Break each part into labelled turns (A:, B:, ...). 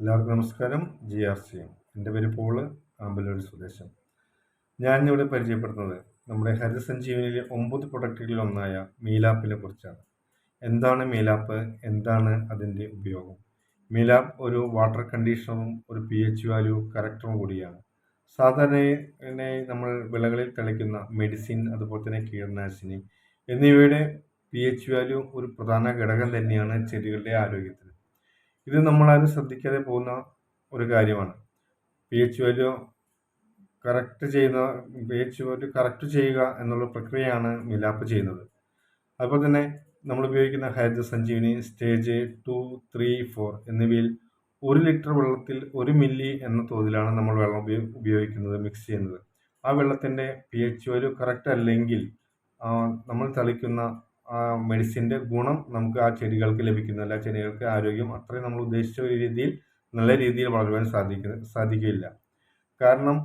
A: എല്ലാവർക്കും നമസ്കാരം. G R C എന്റെ പേര് പോൾ ആമ്പലൂർ സ്വദേശം. ഞാൻ ഇന്നിവിടെ പരിചയപ്പെടുത്തുന്നത് നമ്മുടെ ഹരിതസഞ്ജീവനിയിലെ ഒമ്പത് പ്രൊഡക്റ്റുകളിൽ ഒന്നായ മീലാപ്പിനെ കുറിച്ചാണ്. എന്താണ് മീലാപ്പ്? എന്താണ് അതിന്റെ ഉപയോഗം? മീലാപ്പ് ഒരു വാട്ടർ കണ്ടീഷണറും ഒരു പി എച്ച് വാല്യൂ കറക്ടറും കൂടിയാണ്. സാധാരണയായി നമ്മൾ വിളകളിൽ തളിക്കുന്ന മെഡിസിൻ അതുപോലെ തന്നെ കീടനാശിനി എന്നിവയുടെ പി എച്ച് വാല്യൂ ഒരു പ്രധാന ഘടകം തന്നെയാണ് ചെടികളുടെ ആരോഗ്യത്തിന്. ഇത് നമ്മളാരും ശ്രദ്ധിക്കാതെ പോകുന്ന ഒരു കാര്യമാണ്. പി എച്ച് വാല്യൂ കറക്റ്റ് ചെയ്യുന്ന പി എച്ച് വാല്യൂ കറക്റ്റ് ചെയ്യുക എന്നുള്ള പ്രക്രിയയാണ് മിലാപ്പ് ചെയ്യുന്നത്. അതുപോലെ തന്നെ നമ്മൾ ഉപയോഗിക്കുന്ന ഹൈദ്ര Sanjeevini stage two three four എന്നിവയിൽ ഒരു ലിറ്റർ വെള്ളത്തിൽ ഒരു മില്ലി എന്ന തോതിലാണ് നമ്മൾ വെള്ളം ഉപയോ- ഉപയോഗിക്കുന്നത് മിക്സ് ചെയ്യുന്നത്. ആ വെള്ളത്തിന്റെ പി എച്ച് വാല്യൂ കറക്റ്റ് അല്ലെങ്കിൽ നമ്മൾ തളിക്കുന്ന മെഡിസിന്റെ ഗുണം നമുക്ക് ആ ചെടികൾക്ക് ലഭിക്കുന്നില്ല ചെടികൾക്ക് ആരോഗ്യം അത്രയും നമ്മൾ ഉദ്ദേശിച്ച രീതിയിൽ നല്ല രീതിയിൽ വളരുവാൻ സാധിക്കുന്ന സാധിക്കില്ല കാരണം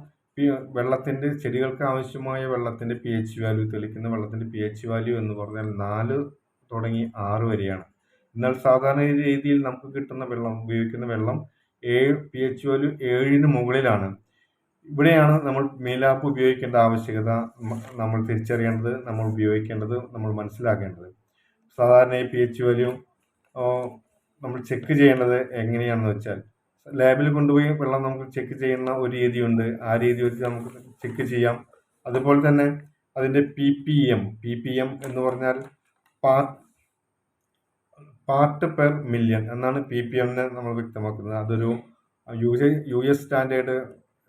A: വെള്ളത്തിന്റെ ചെടികൾക്ക് ആവശ്യമായ വെള്ളത്തിന്റെ പി എച്ച് വാല്യൂ തെളിക്കുന്ന വെള്ളത്തിന്റെ പി എച്ച് വാല്യൂ എന്ന് പറഞ്ഞാൽ നാല് തുടങ്ങി ആറ് വരെയാണ്. എന്നാൽ സാധാരണ രീതിയിൽ നമുക്ക് കിട്ടുന്ന വെള്ളം ഉപയോഗിക്കുന്ന വെള്ളം ഏഴ് പി എച്ച് വാല്യൂ ഏഴിന് മുകളിലാണ്. ഇവിടെയാണ് നമ്മൾ മേലാപ്പ് ഉപയോഗിക്കേണ്ട ആവശ്യകത നമ്മൾ തിരിച്ചറിയേണ്ടത് നമ്മൾ ഉപയോഗിക്കേണ്ടത് നമ്മൾ മനസ്സിലാക്കേണ്ടത്. സാധാരണ ഈ പി എച്ച് വാല്യൂ നമ്മൾ ചെക്ക് ചെയ്യേണ്ടത് എങ്ങനെയാണെന്ന് വെച്ചാൽ ലാബിൽ കൊണ്ടുപോയി വെള്ളം നമുക്ക് ചെക്ക് ചെയ്യുന്ന ഒരു രീതിയുണ്ട്. ആ രീതി വെച്ച് നമുക്ക് ചെക്ക് ചെയ്യാം. അതുപോലെ തന്നെ അതിന്റെ P P M P P M എന്ന് പറഞ്ഞാൽ പാർട്ട് പാർട്ട് പെർ മില്യൺ എന്നാണ് പി പി എമ്മിനെ നമ്മൾ വ്യക്തമാക്കുന്നത്. അതൊരു യു യു എസ് സ്റ്റാൻഡേർഡ്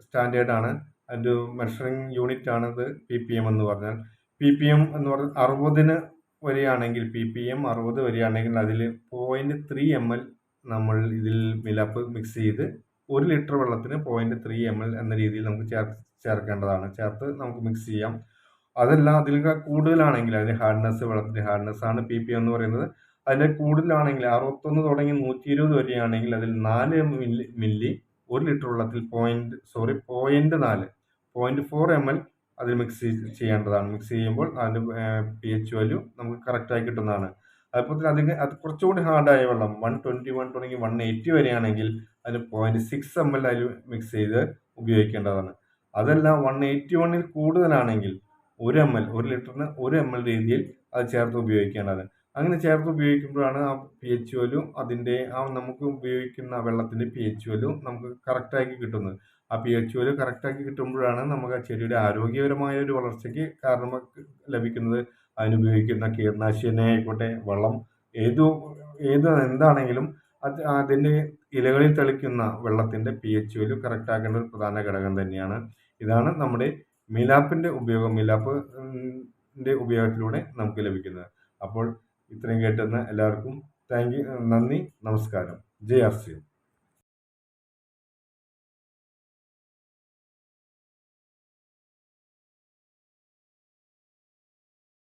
A: സ്റ്റാൻഡേർഡാണ് അതിന്റെ മെഷറിംഗ് യൂണിറ്റ് ആണത് പി പി എം എന്ന് പറഞ്ഞാൽ. പി പി എം എന്ന് പറഞ്ഞാൽ അറുപതിന് വരികയാണെങ്കിൽ പി പി എം അറുപത് വരികയാണെങ്കിൽ അതിൽ പോയിന്റ് ത്രീ എം എൽ നമ്മൾ ഇതിൽ മിലാപ്പ് മിക്സ് ചെയ്ത് ഒരു ലിറ്റർ വെള്ളത്തിന് പോയിന്റ് ത്രീ എം എൽ എന്ന രീതിയിൽ നമുക്ക് ചേർ ചേർക്കേണ്ടതാണ്. ചേർത്ത് നമുക്ക് മിക്സ് ചെയ്യാം. അതല്ല അതിൽ കൂടുതലാണെങ്കിൽ അതിന് ഹാർഡ്നെസ് വെള്ളത്തിന്റെ ഹാർഡ്നെസ് ആണ് പി പി എം എന്ന് പറയുന്നത്. അതിൽ കൂടുതലാണെങ്കിൽ അറുപത്തൊന്ന് തുടങ്ങി നൂറ്റി ഇരുപത് വരെയാണെങ്കിൽ അതിൽ നാല് മില്ലി മില്ലി ഒരു ലിറ്റർ വെള്ളത്തിൽ പോയിന്റ് സോറി പോയിന്റ് നാല് പോയിന്റ് ഫോർ എം എൽ അതിൽ മിക്സ് ചെയ്യേണ്ടതാണ്. മിക്സ് ചെയ്യുമ്പോൾ അതിന്റെ പി എച്ച് വാല്യൂ നമുക്ക് കറക്റ്റായി കിട്ടുന്നതാണ്. അതുപോലെ തന്നെ അതിന് അത് കുറച്ചുകൂടി ഹാർഡായ വെള്ളം വൺ ട്വന്റി വൺ തുടങ്ങി വൺ എയ്റ്റി വരെയാണെങ്കിൽ അതിന് പോയിന്റ് സിക്സ് എം എൽ അതിൽ മിക്സ് ചെയ്ത് ഉപയോഗിക്കേണ്ടതാണ്. അതല്ല വൺ എയ്റ്റി വണ്ണിൽ കൂടുതലാണെങ്കിൽ ഒരു എം എൽ ഒരു ലിറ്ററിന് ഒരു എം എൽ രീതിയിൽ അത് ചേർത്ത് ഉപയോഗിക്കേണ്ടത് അങ്ങനെ ചേർത്ത് ഉപയോഗിക്കുമ്പോഴാണ് ആ പി എച്ച് വലും അതിന്റെ ആ നമുക്ക് ഉപയോഗിക്കുന്ന വെള്ളത്തിന്റെ പി എച്ച് വലും നമുക്ക് കറക്റ്റാക്കി കിട്ടുന്നത്. ആ പി എച്ച് വൽ കറക്റ്റാക്കി കിട്ടുമ്പോഴാണ് നമുക്ക് ആ ചെടിയുടെ ആരോഗ്യപരമായ ഒരു വളർച്ചയ്ക്ക് കാരണം ലഭിക്കുന്നത്. അതിനുപയോഗിക്കുന്ന കീടനാശിനി ആയിക്കോട്ടെ വെള്ളം ഏതു ഏത് എന്താണെങ്കിലും അത് അതിന്റെ ഇലകളിൽ തെളിക്കുന്ന വെള്ളത്തിന്റെ പി എച്ച് വൽ കറക്റ്റാക്കേണ്ട ഒരു പ്രധാന ഘടകം തന്നെയാണ്. ഇതാണ് നമ്മുടെ മിലാപ്പിന്റെ ഉപയോഗം മിലാപ്പിന്റെ ഉപയോഗത്തിലൂടെ നമുക്ക് ലഭിക്കുന്നത്. അപ്പോൾ ഇത്രയും കേട്ടുന്ന എല്ലാവർക്കും താങ്ക് നന്ദി. നമസ്കാരം. ജയ് ആർ